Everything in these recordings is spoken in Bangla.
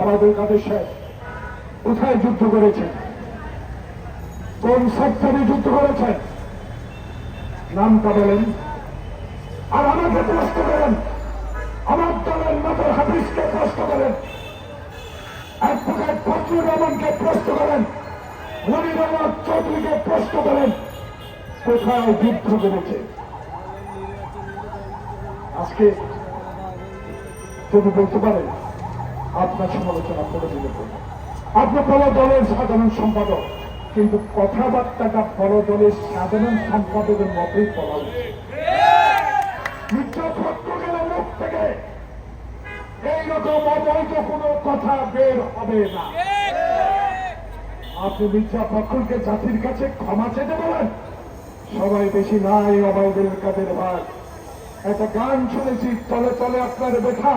আমাদের কাদের শেখ কোথায় যুদ্ধ করেছেন কোন সেক্টরে যুদ্ধ করেছেন নামটা বলেন। আর আমাকে প্রশ্ন করেন। আমার দলের নজর হাফিজকে প্রশ্ন করেন। অ্যাডভোকেট ফজলুর রহমানকে প্রশ্ন করেন। মনির চৌধুরীকে প্রশ্ন করেন, কোথায় যুদ্ধ করেছে? আজকে যদি বলতে পারেন আপনার সমালোচনা করে দিলে করব। আপনি বড় দলের সাধারণ সম্পাদক, কিন্তু কথাবার্তাটা বড় দলের সাধারণ সম্পাদকের মতোই বলা উচিত এইরকম অবৈধ কথা বের হবে না। আপনি মির্জা জাতির কাছে ক্ষমা চেতে বলেন, সবাই বেশি নাই অবাইদের কাদের ভাগ। একটা গান শুনেছি, তলে তলে আপনার ব্যথা,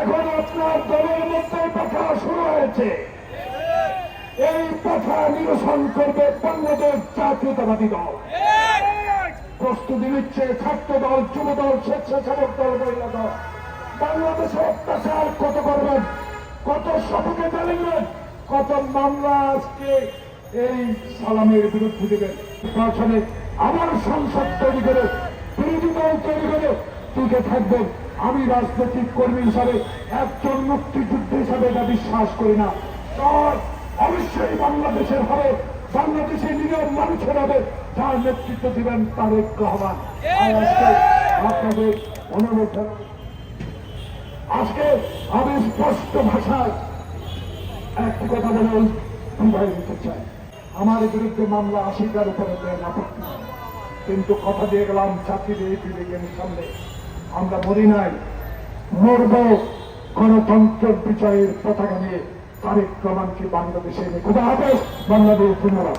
এখন আপনার দলের মধ্যে ব্যথা শুরু হয়েছে। এই ব্যথা নিরসন করবে বাংলাদেশ জাতীয়তাবাদী দল। প্রস্তুতি নিচ্ছে ছাত্র দল, যুব দল, স্বেচ্ছাসেবক দল, মহিলা দল। বাংলাদেশে অত্যাচার কত করবেন? কত শতকে চালিয়ে কত মামলা আজকে এই সালামের বিরুদ্ধে দেবেন? নির্বাচনে আবার সংসদ তৈরি করে, বিরোধী দল তৈরি করে টিকে থাকবেন। আমি রাজনৈতিক কর্মী হিসাবে একজন মুক্তিযুদ্ধ হিসাবে এটা বিশ্বাস করি না। অবশ্যই বাংলাদেশের হবে, বাংলাদেশের নিরীহ মানুষের হবে। যার নেতৃত্ব দিবেন তারেক রহমান। আপনাদের অনুরোধ আজকে আমি স্পষ্ট ভাষায় একটি কথা বলে বিদায় নিতে চাই। আমার বিরুদ্ধে মামলা আশিটার উপরে দেন আপত্তি। কিন্তু কথা দিয়ে গেলাম চাকরির এই বিবেকের সামনে। আমরা বলি নাই মরব গণতন্ত্রের বিজয়ের পতাকা নিয়ে তারেক রহমানকে বাংলাদেশে এনে খুদা হবে বাংলাদেশ ধন্যবাদ